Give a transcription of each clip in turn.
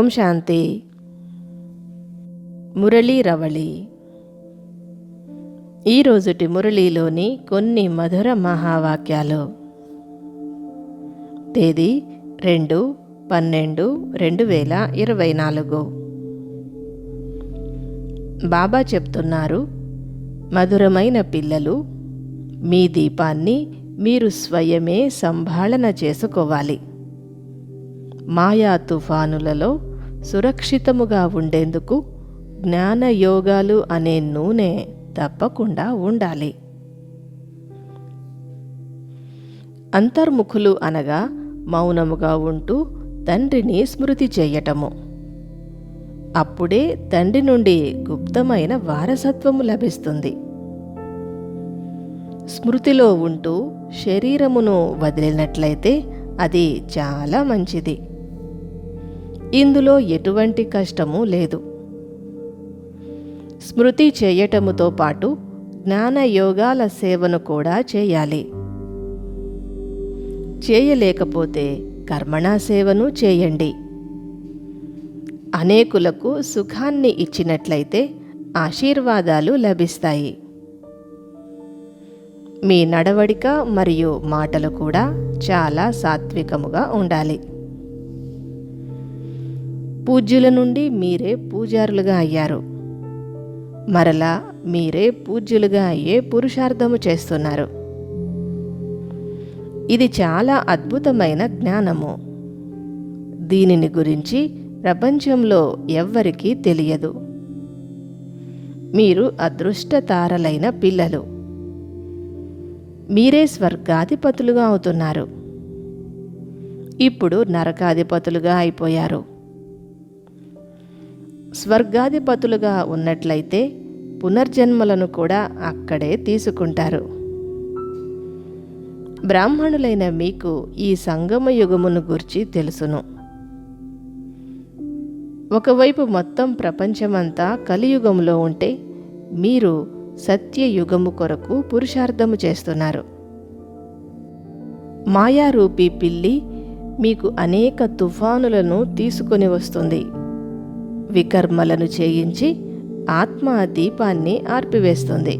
ఓం శాంతి. మురళీ రవళి. ఈరోజుటి మురళీలోని కొన్ని మధుర మహావాక్యాలు. తేదీ రెండు పన్నెండు రెండు వేల ఇరవై నాలుగు. బాబా చెప్తున్నారు మధురమైన పిల్లలు మీ దీపాన్ని మీరు స్వయమే సంభాళన చేసుకోవాలి. మాయా తుఫానులలో సురక్షితముగా ఉండేందుకు జ్ఞానయోగాలు అనే నూనె తప్పకుండా ఉండాలి. అంతర్ముఖులు అనగా మౌనముగా ఉంటూ తండ్రిని స్మృతి చేయటము. అప్పుడే తండ్రి నుండి గుప్తమైన వారసత్వము లభిస్తుంది. స్మృతిలో ఉంటూ శరీరమును వదిలినట్లయితే అది చాలా మంచిది. ఇందులో ఎటువంటి కష్టము లేదు. స్మృతి చేయటముతో పాటు జ్ఞానయోగాల సేవను కూడా చేయాలి. చేయలేకపోతే కర్మణా సేవను చేయండి. అనేకులకు సుఖాన్ని ఇచ్చినట్లయితే ఆశీర్వాదాలు లభిస్తాయి. మీ నడవడిక మరియు మాటలు కూడా చాలా సాత్వికముగా ఉండాలి. పూజ్యుల నుండి మీరే పూజారులుగా అయ్యారు. మరలా మీరే పూజ్యులుగా అయ్యే పురుషార్థము చేస్తున్నారు. ఇది చాలా అద్భుతమైన జ్ఞానము. దీనిని గురించి ప్రపంచంలో ఎవ్వరికీ తెలియదు. మీరు అదృష్టతారలైన పిల్లలు. మీరే స్వర్గాధిపతులుగా అవుతున్నారు. ఇప్పుడు నరకాధిపతులుగా అయిపోయారు. స్వర్గాధిపతులుగా ఉన్నట్లయితే పునర్జన్మలను కూడా అక్కడే తీసుకుంటారు. బ్రాహ్మణులైన మీకు ఈ సంగమ యుగమును గురించి తెలుసును. ఒకవైపు మొత్తం ప్రపంచమంతా కలియుగంలో ఉంటే మీరు సత్యయుగము కొరకు పురుషార్థము చేస్తున్నారు. మాయారూపీ పిల్లి మీకు అనేక తుఫానులను తీసుకొని వస్తుంది. వికర్మలను చేయించి ఆత్మ దీపాన్ని ఆర్పివేస్తుంది.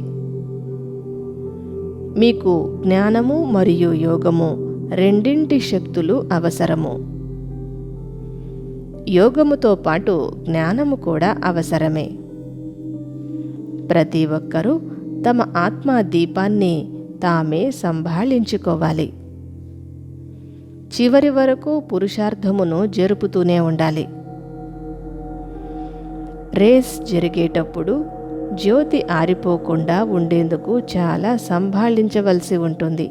మీకు జ్ఞానము మరియు యోగము రెండింటి శక్తులు అవసరము. యోగముతో పాటు జ్ఞానము కూడా అవసరమే. ప్రతి ఒక్కరూ తమ ఆత్మ దీపాన్ని తామే సంభాళించుకోవాలి. చివరి వరకు పురుషార్థమును జరుపుతూనే ఉండాలి. రేస్ జరిగేటప్పుడు జ్యోతి ఆరిపోకుండా ఉండేందుకు చాలా సంభాళించవలసి ఉంటుంది.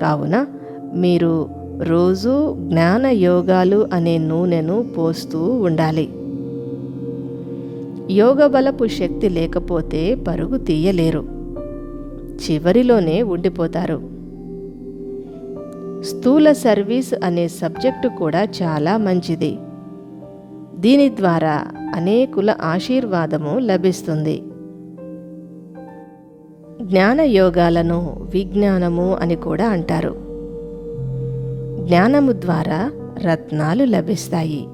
కావున మీరు రోజు జ్ఞాన యోగాలు అనే నూనెను పోస్తూ ఉండాలి. యోగ బలపు శక్తి లేకపోతే పరుగు తీయలేరు. చివరిలోనే ఉండిపోతారు. స్థూల సర్వీస్ అనే సబ్జెక్టు కూడా చాలా మంచిది. దీని ద్వారా అనేకుల ఆశీర్వాదము లభిస్తుంది. జ్ఞాన యోగాలను విజ్ఞానము అని కూడా అంటారు. జ్ఞానము ద్వారా రత్నాలు లభిస్తాయి.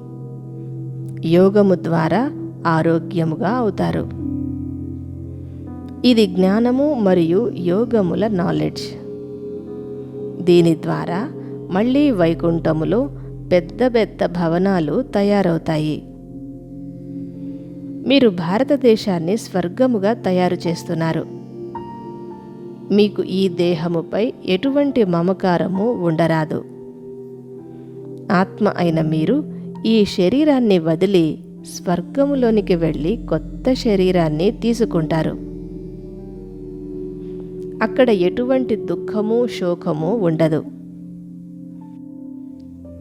యోగము ద్వారా ఆరోగ్యముగా అవుతారు. ఇది జ్ఞానము మరియు యోగముల నాలెడ్జ్ దీని ద్వారా మళ్ళీ వైకుంఠములో పెద్ద పెద్ద భవనాలు తయారవుతాయి. మీరు భారతదేశాన్ని స్వర్గముగా తయారు చేస్తున్నారు. మీకు ఈ దేహముపై ఎటువంటి మమకారము ఉండరాదు. ఆత్మ అయిన మీరు ఈ శరీరాన్ని వదిలి స్వర్గములోనికి వెళ్ళి కొత్త శరీరాన్ని తీసుకుంటారు. అక్కడ ఎటువంటి దుఃఖము శోకము ఉండదు.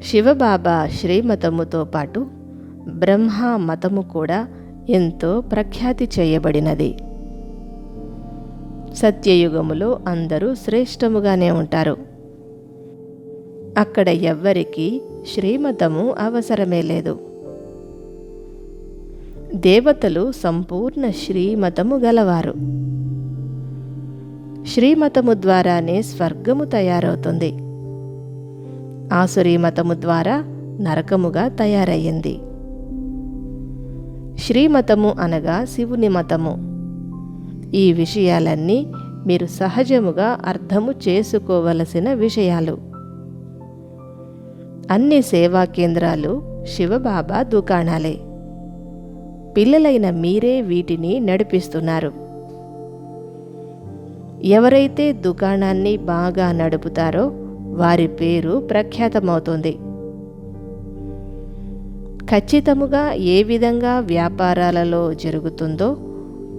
శివబాబా శ్రీమతముతో పాటు బ్రహ్మ మతము కూడా ఎంతో ప్రఖ్యాతి చేయబడినది. సత్యయుగములో అందరూ శ్రేష్టముగానే ఉంటారు. అక్కడ ఎవ్వరికీ శ్రీమతము అవసరమే లేదు. దేవతలు సంపూర్ణ శ్రీమతము గలవారు. శ్రీమతము ద్వారానే స్వర్గము తయారవుతుంది. ఆసురీ మతము ద్వారా నరకముగా తయారయ్యింది. శ్రీమతము అనగా శివుని మతము. ఈ విషయాలన్నీ మీరు సహజముగా అర్థము చేసుకోవలసిన విషయాలు. అన్ని సేవా కేంద్రాలు శివబాబా దుకాణాలే. పిల్లలైన మీరే వీటిని నడిపిస్తున్నారు. ఎవరైతే దుకాణాన్ని బాగా నడుపుతారో వారి పేరు ప్రఖ్యాతమవుతుంది. ఖచ్చితముగా ఏ విధంగా వ్యాపారాలలో జరుగుతుందో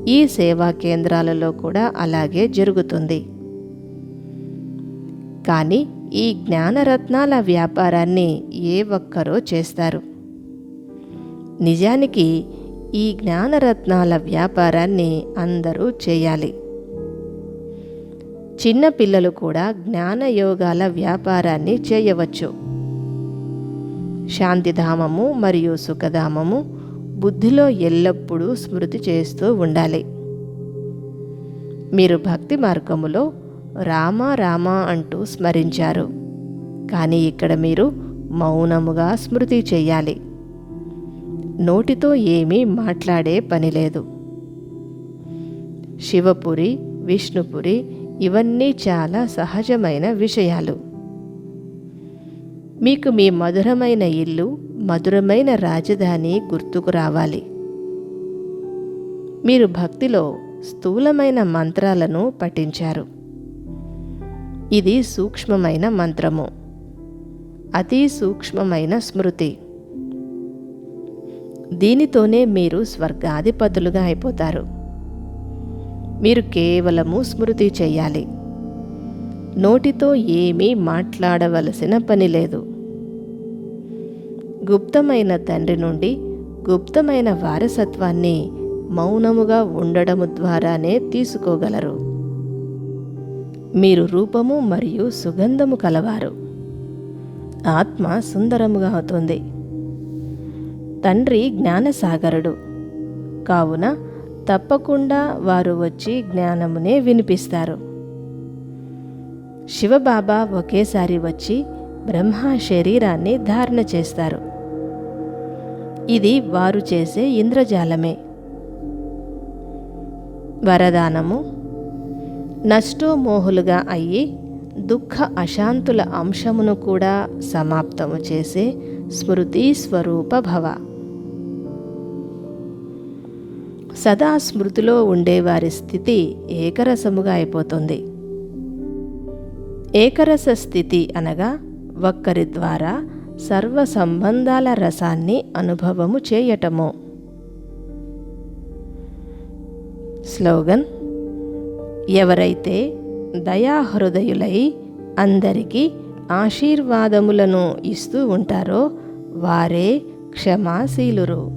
ఈ సేవా కేంద్రాలలో కూడా అలాగే జరుగుతుంది. కానీ ఈ జ్ఞానరత్నాల వ్యాపారాన్ని ఏ ఒక్కరో చేస్తారు. నిజానికి ఈ జ్ఞానరత్నాల వ్యాపారాన్ని అందరూ చేయాలి. చిన్న పిల్లలు కూడా జ్ఞానయోగాల వ్యాపారాన్ని చేయవచ్చు. శాంతిధామము మరియు సుఖధామము బుద్ధిలో ఎల్లప్పుడూ స్మృతి చేస్తూ ఉండాలి. మీరు భక్తి మార్గములో రామ రామ అంటూ స్మరించారు. కానీ ఇక్కడ మీరు మౌనముగా స్మృతి చేయాలి. నోటితో ఏమీ మాట్లాడే పని లేదు. శివపురి విష్ణుపురి ఇవన్నీ చాలా సహజమైన విషయాలు. మీకు మీ మధురమైన ఇల్లు మధురమైన రాజధాని గుర్తుకు రావాలి. మీరు భక్తిలో స్థూలమైన మంత్రాలను పఠించారు. ఇది సూక్ష్మమైన మంత్రము. అతి సూక్ష్మమైన స్మృతి. దీనితోనే మీరు స్వర్గాధిపతులుగా అయిపోతారు. మీరు కేవలము స్మృతి చేయాలి. నోటితో ఏమీ మాట్లాడవలసిన పని లేదు. గుప్తమైన తండ్రి నుండి గుప్తమైన వారసత్వాన్ని మౌనముగా ఉండడము ద్వారానే తీసుకోగలరు. మీరు రూపము మరియు సుగంధము కలవారు. ఆత్మ సుందరముగా అవుతుంది. తండ్రి జ్ఞానసాగరుడు. కావున తప్పకుండా వారు వచ్చి జ్ఞానమునే వినిపిస్తారు. శివబాబా ఒకేసారి వచ్చి బ్రహ్మ శరీరాన్ని ధారణ చేస్తారు. ఇది వారు చేసే ఇంద్రజాలమే. వరదానము నష్టోమోహులుగా అయ్యి దుఃఖ అశాంతుల అంశమును కూడా సమాప్తము చేసే స్మృతి స్వరూప భవ. సదా స్మృతిలో ఉండేవారి స్థితి ఏకరసముగా అయిపోతుంది. ఏకరస స్థితి అనగా ఒక్కరి ద్వారా సర్వ సంబంధాల రసాన్ని అనుభవము చేయటము. స్లోగన్ ఎవరైతే దయాహృదయులై అందరికీ ఆశీర్వాదములను ఇస్తూ ఉంటారో వారే క్షమాశీలురు.